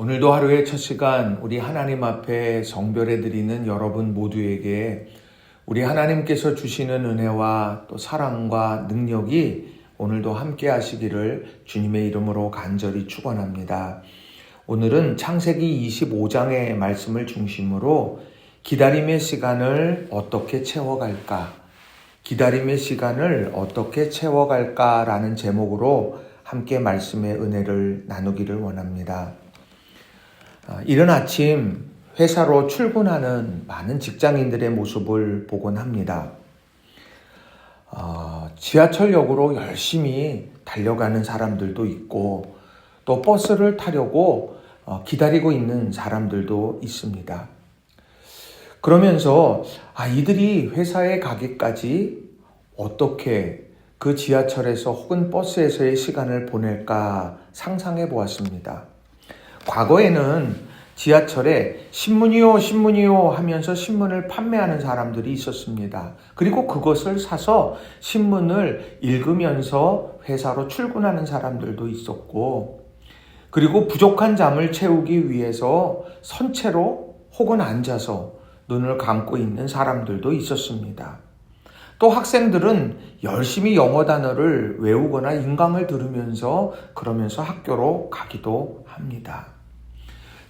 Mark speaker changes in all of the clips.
Speaker 1: 오늘도 하루의 첫 시간 우리 하나님 앞에 성별해 드리는 여러분 모두에게 우리 하나님께서 주시는 은혜와 또 사랑과 능력이 오늘도 함께 하시기를 주님의 이름으로 간절히 축원합니다. 오늘은 창세기 25장의 말씀을 중심으로 기다림의 시간을 어떻게 채워갈까? 기다림의 시간을 어떻게 채워갈까라는 제목으로 함께 말씀의 은혜를 나누기를 원합니다. 아, 이른 아침 회사로 출근하는 많은 직장인들의 모습을 보곤 합니다. 어, 지하철역으로 열심히 달려가는 사람들도 있고 또 버스를 타려고 어, 기다리고 있는 사람들도 있습니다. 그러면서 아, 이들이 회사에 가기까지 어떻게 그 지하철에서 혹은 버스에서의 시간을 보낼까 상상해 보았습니다. 과거에는 지하철에 신문이요, 신문이요 하면서 신문을 판매하는 사람들이 있었습니다. 그리고 그것을 사서 신문을 읽으면서 회사로 출근하는 사람들도 있었고, 그리고 부족한 잠을 채우기 위해서 선체로 혹은 앉아서 눈을 감고 있는 사람들도 있었습니다. 또 학생들은 열심히 영어 단어를 외우거나 인강을 들으면서 그러면서 학교로 가기도 합니다.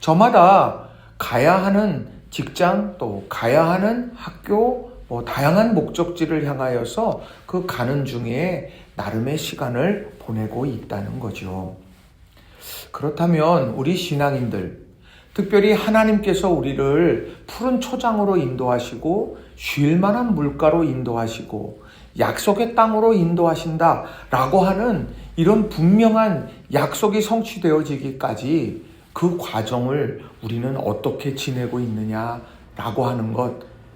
Speaker 1: 저마다 가야 하는 직장 또 가야 하는 학교 뭐 다양한 목적지를 향하여서 그 가는 중에 나름의 시간을 보내고 있다는 거죠. 그렇다면 우리 신앙인들 특별히 하나님께서 우리를 푸른 초장으로 인도하시고 쉴 만한 물가로 인도하시고 약속의 땅으로 인도하신다라고 하는 이런 분명한 약속이 성취되어지기까지 그 과정을 우리는 어떻게 지내고 있느냐라고 하는 것,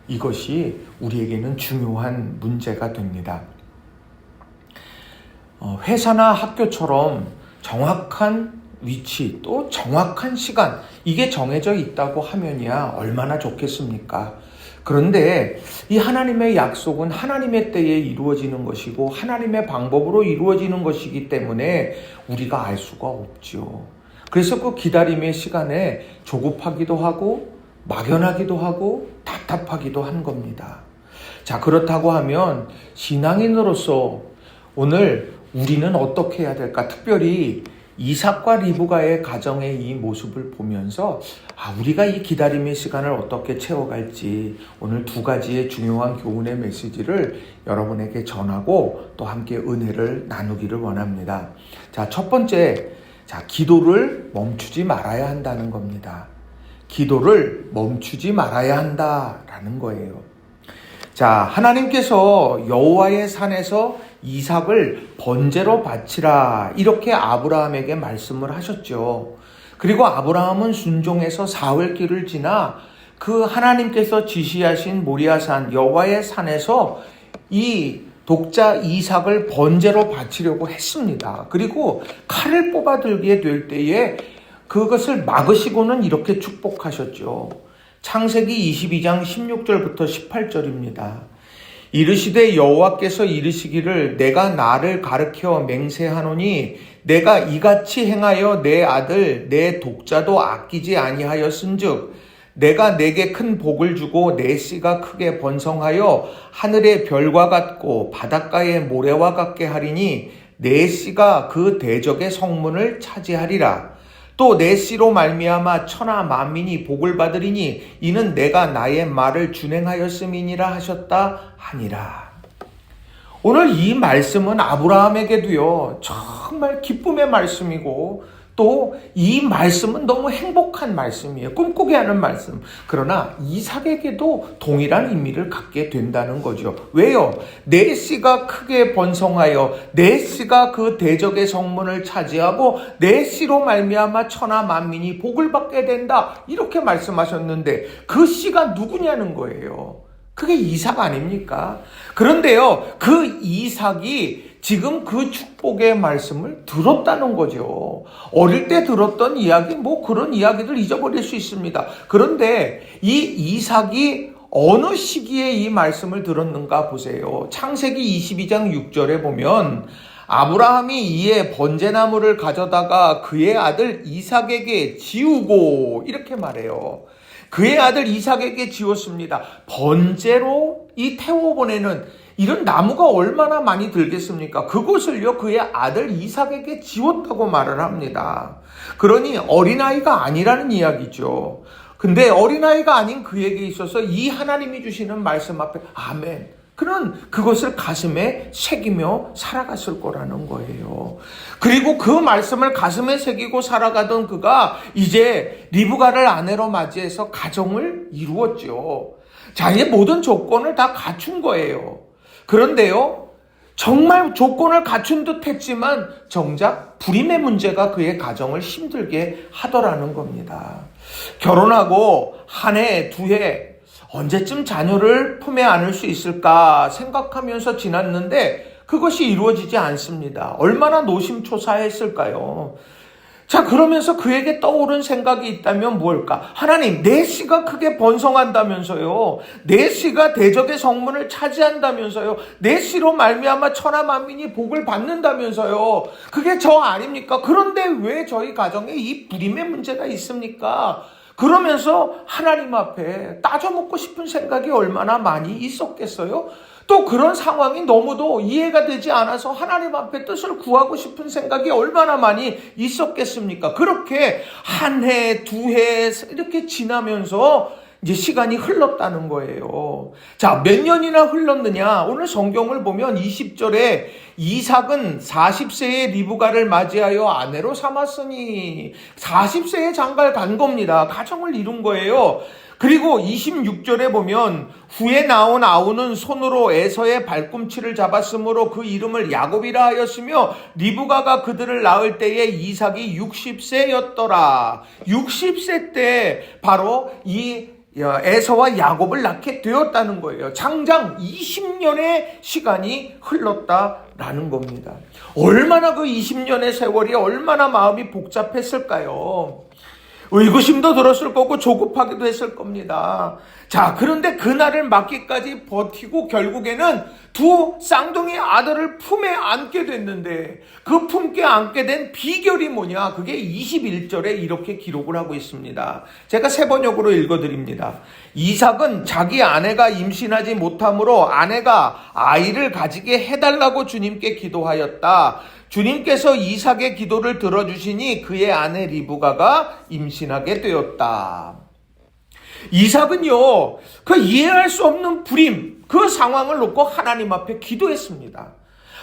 Speaker 1: 이것이 우리에게는 중요한 문제가 됩니다. 어, 회사나 학교처럼 정확한 위치 또 정확한 시간 이게 정해져 있다고 하면야 얼마나 좋겠습니까? 그런데 이 하나님의 약속은 하나님의 때에 이루어지는 것이고 하나님의 방법으로 이루어지는 것이기 때문에 우리가 알 수가 없죠. 그래서 그 기다림의 시간에 조급하기도 하고 막연하기도 하고 답답하기도 한 겁니다. 자, 그렇다고 하면 신앙인으로서 오늘 우리는 어떻게 해야 될까? 특별히 이삭과 리브가의 가정의 이 모습을 보면서 아, 우리가 이 기다림의 시간을 어떻게 채워갈지 오늘 두 가지의 중요한 교훈의 메시지를 여러분에게 전하고 또 함께 은혜를 나누기를 원합니다. 자, 첫 번째 자, 기도를 멈추지 말아야 한다는 겁니다. 기도를 멈추지 말아야 한다라는 거예요. 자, 하나님께서 여호와의 산에서 이삭을 번제로 바치라 이렇게 아브라함에게 말씀을 하셨죠. 그리고 아브라함은 순종해서 사흘 길을 지나 그 하나님께서 지시하신 모리아산 여호와의 산에서 이 독자 이삭을 번제로 바치려고 했습니다. 그리고 칼을 뽑아 들게 될 때에 그것을 막으시고는 이렇게 축복하셨죠. 창세기 22장 16절부터 18절입니다. 이르시되 여호와께서 이르시기를 내가 나를 가르켜 맹세하노니 내가 이같이 행하여 내 아들 내 독자도 아끼지 아니하였은즉 내가 내게 큰 복을 주고 내 씨가 크게 번성하여 하늘의 별과 같고 바닷가의 모래와 같게 하리니 내 씨가 그 대적의 성문을 차지하리라. 또 내 씨로 말미암아 천하 만민이 복을 받으리니 이는 내가 나의 말을 준행하였음이니라 하셨다 하니라. 오늘 이 말씀은 아브라함에게도요 정말 기쁨의 말씀이고 또 이 말씀은 너무 행복한 말씀이에요. 꿈꾸게 하는 말씀. 그러나 이삭에게도 동일한 의미를 갖게 된다는 거죠. 왜요? 내 씨가 크게 번성하여 내 씨가 그 대적의 성문을 차지하고 내 씨로 말미암아 천하 만민이 복을 받게 된다. 이렇게 말씀하셨는데 그 씨가 누구냐는 거예요. 그게 이삭 아닙니까? 그런데요, 그 이삭이 지금 그 축복의 말씀을 들었다는 거죠. 어릴 때 들었던 이야기, 뭐 그런 이야기들 잊어버릴 수 있습니다. 그런데 이 이삭이 어느 시기에 이 말씀을 들었는가 보세요. 창세기 22장 6절에 보면 아브라함이 이에 번제나무를 가져다가 그의 아들 이삭에게 지우고 이렇게 말해요. 그의 아들 이삭에게 지웠습니다. 번제로 이 태워 보내는 이런 나무가 얼마나 많이 들겠습니까? 그곳을요, 그의 아들 이삭에게 지웠다고 말을 합니다. 그러니 어린아이가 아니라는 이야기죠. 근데 어린아이가 아닌 그에게 있어서 이 하나님이 주시는 말씀 앞에 아멘. 그는 그것을 가슴에 새기며 살아갔을 거라는 거예요. 그리고 그 말씀을 가슴에 새기고 살아가던 그가 이제 리브가를 아내로 맞이해서 가정을 이루었죠. 자기의 모든 조건을 다 갖춘 거예요. 그런데요, 정말 조건을 갖춘 듯 했지만 정작 불임의 문제가 그의 가정을 힘들게 하더라는 겁니다. 결혼하고 한 해, 두 해, 언제쯤 자녀를 품에 안을 수 있을까 생각하면서 지났는데 그것이 이루어지지 않습니다. 얼마나 노심초사했을까요? 자, 그러면서 그에게 떠오른 생각이 있다면 뭘까? 하나님, 내 씨가 크게 번성한다면서요. 내 씨가 대적의 성문을 차지한다면서요. 내 씨로 말미암아 천하 만민이 복을 받는다면서요. 그게 저 아닙니까? 그런데 왜 저희 가정에 이 불임의 문제가 있습니까? 그러면서 하나님 앞에 따져먹고 싶은 생각이 얼마나 많이 있었겠어요? 또 그런 상황이 너무도 이해가 되지 않아서 하나님 앞에 뜻을 구하고 싶은 생각이 얼마나 많이 있었겠습니까? 그렇게 한 해, 두 해 이렇게 지나면서 이제 시간이 흘렀다는 거예요. 자, 몇 년이나 흘렀느냐? 오늘 성경을 보면 20절에 이삭은 40세의 리브가를 맞이하여 아내로 삼았으니 40세의 장가를 간 겁니다. 가정을 이룬 거예요. 그리고 26절에 보면 후에 나온 아우는 손으로 에서의 발꿈치를 잡았으므로 그 이름을 야곱이라 하였으며 리브가가 그들을 낳을 때에 이삭이 60세였더라. 60세 때 바로 이 에서와 야곱을 낳게 되었다는 거예요. 장장 20년의 시간이 흘렀다라는 겁니다. 얼마나 그 20년의 세월이 얼마나 마음이 복잡했을까요? 의구심도 들었을 거고 조급하기도 했을 겁니다. 자, 그런데 그날을 맞기까지 버티고 결국에는 두 쌍둥이 아들을 품에 안게 됐는데 그 품게 안게 된 비결이 뭐냐? 그게 21절에 이렇게 기록을 하고 있습니다. 제가 세 번역으로 읽어드립니다. 이삭은 자기 아내가 임신하지 못하므로 아내가 아이를 가지게 해달라고 주님께 기도하였다. 주님께서 이삭의 기도를 들어주시니 그의 아내 리브가가 임신하게 되었다. 이삭은요, 그 이해할 수 없는 불임, 그 상황을 놓고 하나님 앞에 기도했습니다.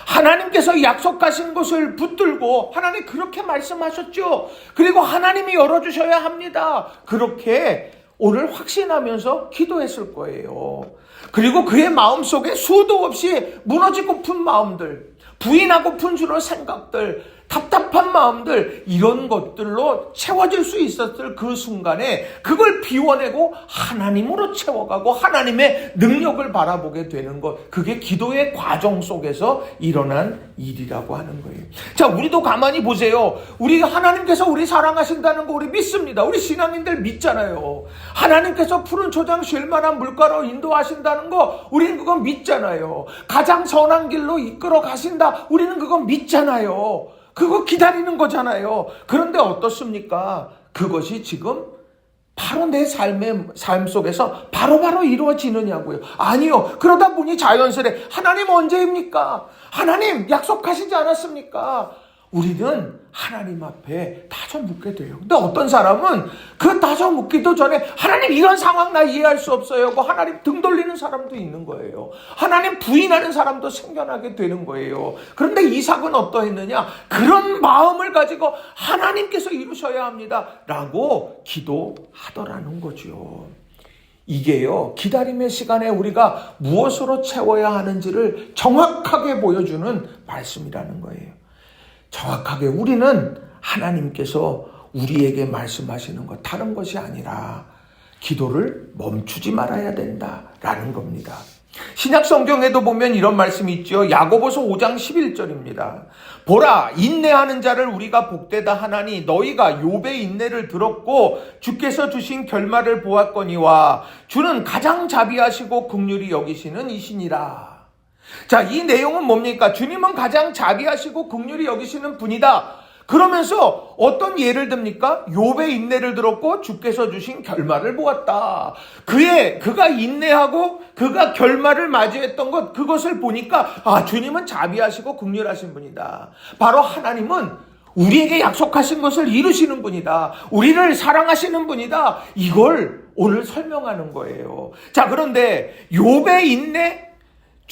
Speaker 1: 하나님께서 약속하신 것을 붙들고 하나님 그렇게 말씀하셨죠. 그리고 하나님이 열어주셔야 합니다. 그렇게 오늘 확신하면서 기도했을 거예요. 그리고 그의 마음 속에 수도 없이 무너지고픈 마음들, 부인하고픈 주는 생각들, 답답한 마음들, 이런 것들로 채워질 수 있었을 그 순간에 그걸 비워내고 하나님으로 채워가고 하나님의 능력을 바라보게 되는 것. 그게 기도의 과정 속에서 일어난 일이라고 하는 거예요. 자, 우리도 가만히 보세요. 우리 하나님께서 우리 사랑하신다는 거 우리 믿습니다. 우리 신앙인들 믿잖아요. 하나님께서 푸른 초장 쉴 만한 물가로 인도하신다는 거 우리는 그건 믿잖아요. 가장 선한 길로 이끌어 가신다. 우리는 그건 믿잖아요. 그거 기다리는 거잖아요. 그런데 어떻습니까? 그것이 지금 바로 내 삶의 삶 속에서 바로바로 바로 이루어지느냐고요. 아니요. 그러다 보니 자연스레 하나님 언제입니까? 하나님 약속하시지 않았습니까? 우리는 하나님 앞에 다져 묻게 돼요. 근데 어떤 사람은 그 다져 묻기도 전에 하나님 이런 상황 나 이해할 수 없어요. 고 하나님 등 돌리는 사람도 있는 거예요. 하나님 부인하는 사람도 생겨나게 되는 거예요. 그런데 이삭은 어떠했느냐? 그런 마음을 가지고 하나님께서 이루셔야 합니다. 라고 기도하더라는 거죠. 이게요, 기다림의 시간에 우리가 무엇으로 채워야 하는지를 정확하게 보여주는 말씀이라는 거예요. 정확하게 우리는 하나님께서 우리에게 말씀하시는 것 다른 것이 아니라 기도를 멈추지 말아야 된다라는 겁니다. 신약 성경에도 보면 이런 말씀이 있죠. 야고보서 5장 11절입니다. 보라 인내하는 자를 우리가 복되다 하나니 너희가 욥의 인내를 들었고 주께서 주신 결말을 보았거니와 주는 가장 자비하시고 긍휼히 여기시는 이신이라. 자, 이 내용은 뭡니까? 주님은 가장 자비하시고 긍휼히 여기시는 분이다. 그러면서 어떤 예를 듭니까? 욥의 인내를 들었고 주께서 주신 결말을 보았다. 그의 그가 인내하고 그가 결말을 맞이했던 것 그것을 보니까 아 주님은 자비하시고 긍휼하신 분이다. 바로 하나님은 우리에게 약속하신 것을 이루시는 분이다. 우리를 사랑하시는 분이다. 이걸 오늘 설명하는 거예요. 자, 그런데 욥의 인내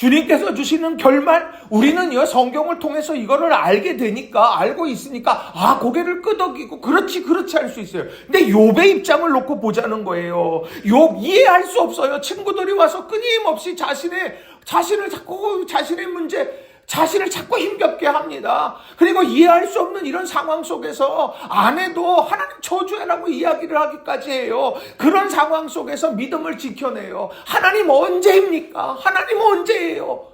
Speaker 1: 주님께서 주시는 결말 우리는요 성경을 통해서 이거를 알게 되니까 알고 있으니까 아 고개를 끄덕이고 그렇지 그렇지 할 수 있어요. 근데 욥의 입장을 놓고 보자는 거예요. 욥 이해할 수 없어요. 친구들이 와서 끊임없이 자신의 자신을 자꾸 자신의 문제 자신을 자꾸 힘겹게 합니다. 그리고 이해할 수 없는 이런 상황 속에서 아내도 하나님 저주해라고 이야기를 하기까지 해요. 그런 상황 속에서 믿음을 지켜내요. 하나님 언제입니까? 하나님 언제예요?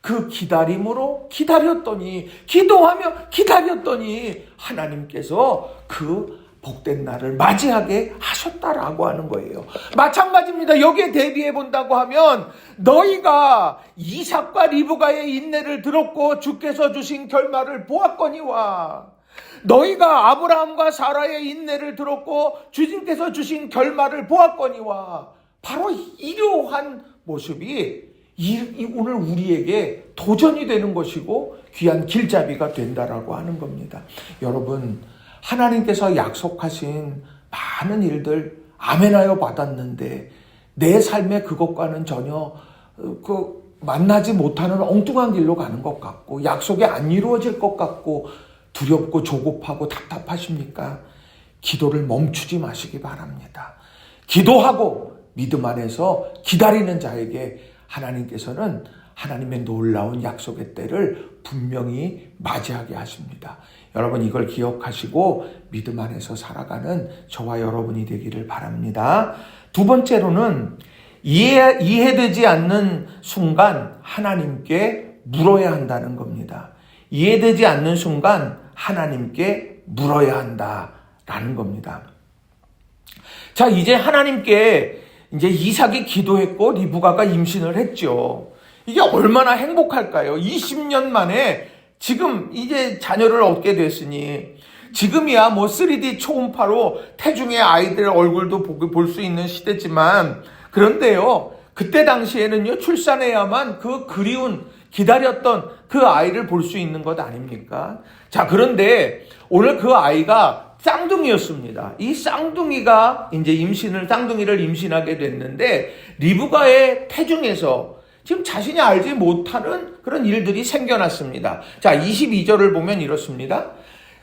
Speaker 1: 그 기다림으로 기다렸더니 기도하며 기다렸더니 하나님께서 그 복된 날을 맞이하게 하셨다라고 하는 거예요. 마찬가지입니다. 여기에 대비해 본다고 하면 너희가 이삭과 리브가의 인내를 들었고 주께서 주신 결말을 보았거니와 너희가 아브라함과 사라의 인내를 들었고 주님께서 주신 결말을 보았거니와 바로 이러한 모습이 이, 오늘 우리에게 도전이 되는 것이고 귀한 길잡이가 된다라고 하는 겁니다. 여러분 하나님께서 약속하신 많은 일들 아멘하여 받았는데 내 삶의 그것과는 전혀 어, 그 만나지 못하는 엉뚱한 길로 가는 것 같고 약속이 안 이루어질 것 같고 두렵고 조급하고 답답하십니까? 기도를 멈추지 마시기 바랍니다. 기도하고 믿음 안에서 기다리는 자에게 하나님께서는 하나님의 놀라운 약속의 때를 분명히 맞이하게 하십니다. 여러분 이걸 기억하시고 믿음 안에서 살아가는 저와 여러분이 되기를 바랍니다. 두 번째로는 이해, 이해되지 않는 순간 하나님께 물어야 한다는 겁니다. 이해되지 않는 순간 하나님께 물어야 한다라는 겁니다. 자, 이제 하나님께 이제 이삭이 기도했고 리브가가 임신을 했죠. 이게 얼마나 행복할까요? 20년 만에 지금 이제 자녀를 얻게 됐으니 지금이야 뭐 3D 초음파로 태중의 아이들 얼굴도 볼 수 있는 시대지만 그런데요. 그때 당시에는요. 출산해야만 그 그리운 기다렸던 그 아이를 볼 수 있는 것 아닙니까? 자, 그런데 오늘 그 아이가 쌍둥이였습니다. 이 쌍둥이가 이제 임신을, 쌍둥이를 임신하게 됐는데, 리브가의 태중에서 지금 자신이 알지 못하는 그런 일들이 생겨났습니다. 자, 22절을 보면 이렇습니다.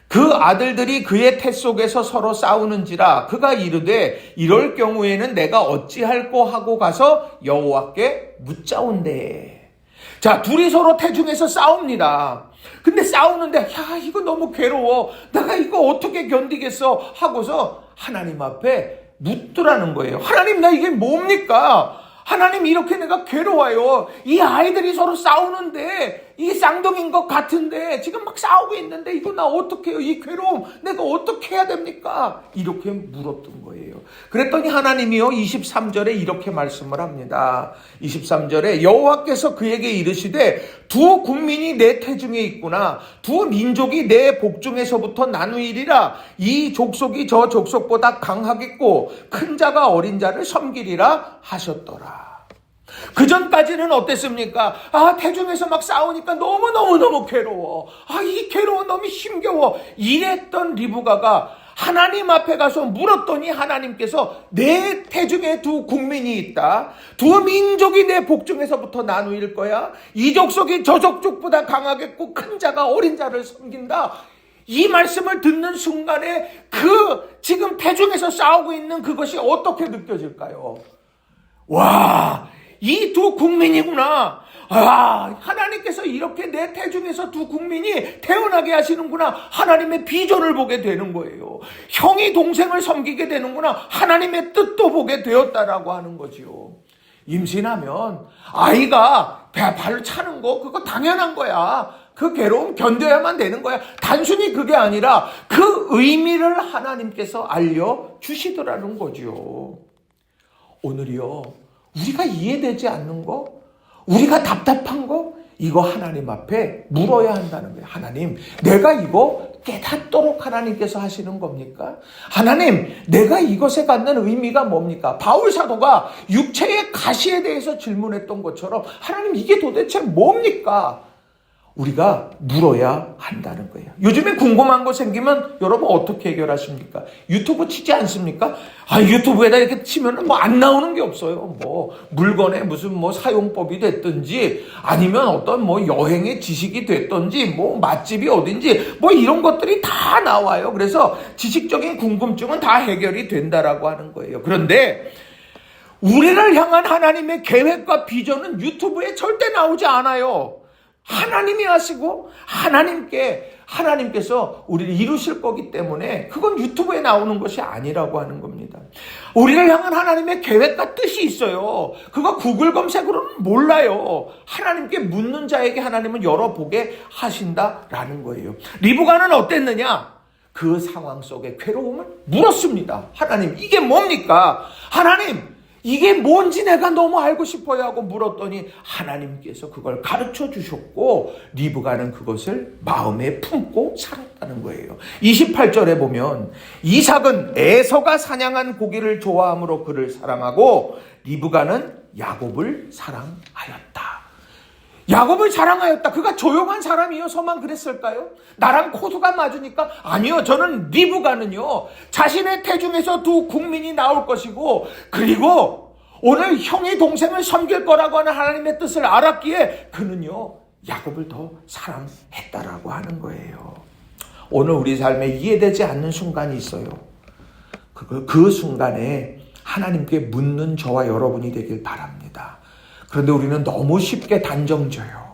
Speaker 1: 그 아들들이 그의 태 속에서 서로 싸우는지라 그가 이르되 이럴 경우에는 내가 어찌할꼬 하고 가서 여호와께 묻자온대. 자, 둘이 서로 태중에서 싸웁니다. 근데 싸우는데 야, 이거 너무 괴로워. 내가 이거 어떻게 견디겠어 하고서 하나님 앞에 묻더라는 거예요. 하나님 나 이게 뭡니까? 하나님 이렇게 내가 괴로워요. 이 아이들이 서로 싸우는데 이게 쌍둥이인 것 같은데 지금 막 싸우고 있는데 이거 나 어떻게 해요? 이 괴로움 내가 어떻게 해야 됩니까? 이렇게 물었던 거예요. 그랬더니 하나님이요 23절에 이렇게 말씀을 합니다. 23절에 여호와께서 그에게 이르시되 두 국민이 내 태중에 있구나. 두 민족이 내 복중에서부터 나누이리라. 이 족속이 저 족속보다 강하겠고 큰 자가 어린 자를 섬기리라 하셨더라. 그 전까지는 어땠습니까? 아, 태중에서 막 싸우니까 너무너무너무 괴로워. 아, 이 괴로워, 너무 힘겨워. 이랬던 리브가가 하나님 앞에 가서 물었더니 하나님께서 내 태중에 두 국민이 있다. 두 민족이 내 복중에서부터 나누일 거야. 이 족속이 저 족족보다 강하겠고 큰 자가 어린 자를 섬긴다. 이 말씀을 듣는 순간에 그 지금 태중에서 싸우고 있는 그것이 어떻게 느껴질까요? 와, 이 두 국민이구나. 아, 하나님께서 이렇게 내 태중에서 두 국민이 태어나게 하시는구나. 하나님의 비전을 보게 되는 거예요. 형이 동생을 섬기게 되는구나. 하나님의 뜻도 보게 되었다라고 하는 거지요. 임신하면 아이가 배 발을 차는 거 그거 당연한 거야. 그 괴로움 견뎌야만 되는 거야. 단순히 그게 아니라 그 의미를 하나님께서 알려 주시더라는 거지요. 오늘이요. 우리가 이해되지 않는 거, 우리가 답답한 거, 이거 하나님 앞에 물어야 한다는 거예요. 하나님, 내가 이거 깨닫도록 하나님께서 하시는 겁니까? 하나님, 내가 이것에 갖는 의미가 뭡니까? 바울 사도가 육체의 가시에 대해서 질문했던 것처럼 하나님 이게 도대체 뭡니까? 우리가 물어야 한다는 거예요. 요즘에 궁금한 거 생기면 여러분 어떻게 해결하십니까? 유튜브 치지 않습니까? 아, 유튜브에다 이렇게 치면은 뭐 안 나오는 게 없어요. 뭐 물건의 무슨 뭐 사용법이 됐든지 아니면 어떤 뭐 여행의 지식이 됐든지 뭐 맛집이 어딘지 뭐 이런 것들이 다 나와요. 그래서 지식적인 궁금증은 다 해결이 된다라고 하는 거예요. 그런데 우리를 향한 하나님의 계획과 비전은 유튜브에 절대 나오지 않아요. 하나님이 하시고 하나님께 하나님께서 우리를 이루실 거기 때문에 그건 유튜브에 나오는 것이 아니라고 하는 겁니다. 우리를 향한 하나님의 계획과 뜻이 있어요. 그거 구글 검색으로는 몰라요. 하나님께 묻는 자에게 하나님은 열어보게 하신다라는 거예요. 리브가는 어땠느냐? 그 상황 속에 괴로움을 물었습니다. 하나님, 이게 뭡니까? 하나님, 이게 뭔지 내가 너무 알고 싶어요 하고 물었더니 하나님께서 그걸 가르쳐 주셨고 리브가는 그것을 마음에 품고 살았다는 거예요. 28절에 보면 이삭은 에서가 사냥한 고기를 좋아함으로 그를 사랑하고 리브가는 야곱을 사랑하였다. 야곱을 사랑하였다. 그가 조용한 사람이어서만 그랬을까요? 나랑 코드가 맞으니까? 아니요. 저는 리브가는요. 자신의 태중에서 두 국민이 나올 것이고 그리고 오늘 형이 동생을 섬길 거라고 하는 하나님의 뜻을 알았기에 그는요. 야곱을 더 사랑했다라고 하는 거예요. 오늘 우리 삶에 이해되지 않는 순간이 있어요. 그, 그 순간에 하나님께 묻는 저와 여러분이 되길 바랍니다. 그런데 우리는 너무 쉽게 단정져요.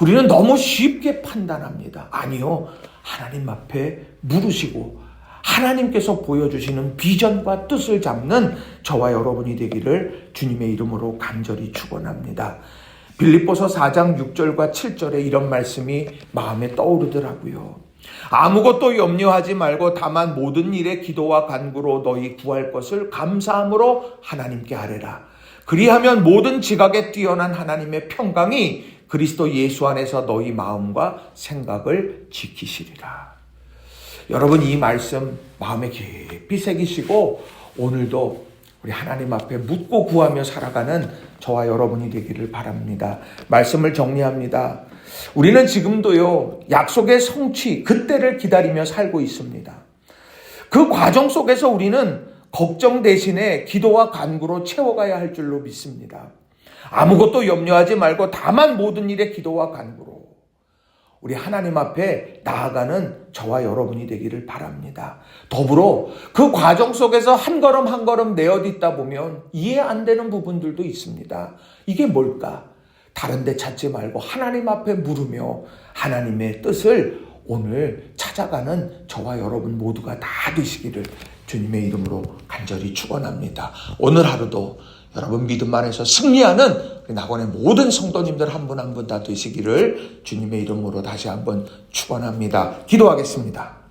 Speaker 1: 우리는 너무 쉽게 판단합니다. 아니요. 하나님 앞에 물으시고 하나님께서 보여주시는 비전과 뜻을 잡는 저와 여러분이 되기를 주님의 이름으로 간절히 축원합니다. 빌립보서 4장 6절과 7절에 이런 말씀이 마음에 떠오르더라고요. 아무것도 염려하지 말고 다만 모든 일에 기도와 간구로 너희 구할 것을 감사함으로 하나님께 아뢰라. 그리하면 모든 지각에 뛰어난 하나님의 평강이 그리스도 예수 안에서 너희 마음과 생각을 지키시리라. 여러분 이 말씀 마음에 깊이 새기시고 오늘도 우리 하나님 앞에 묻고 구하며 살아가는 저와 여러분이 되기를 바랍니다. 말씀을 정리합니다. 우리는 지금도요, 약속의 성취, 그때를 기다리며 살고 있습니다. 그 과정 속에서 우리는 걱정 대신에 기도와 간구로 채워가야 할 줄로 믿습니다. 아무것도 염려하지 말고 다만 모든 일에 기도와 간구로 우리 하나님 앞에 나아가는 저와 여러분이 되기를 바랍니다. 더불어 그 과정 속에서 한 걸음 한 걸음 내어딛다 보면 이해 안 되는 부분들도 있습니다. 이게 뭘까? 다른 데 찾지 말고 하나님 앞에 물으며 하나님의 뜻을 오늘 찾아가는 저와 여러분 모두가 다 되시기를 주님의 이름으로 간절히 축원합니다. 오늘 하루도 여러분 믿음 안에서 승리하는 낙원의 모든 성도님들 한 분 한 분 다 되시기를 주님의 이름으로 다시 한번 축원합니다. 기도하겠습니다.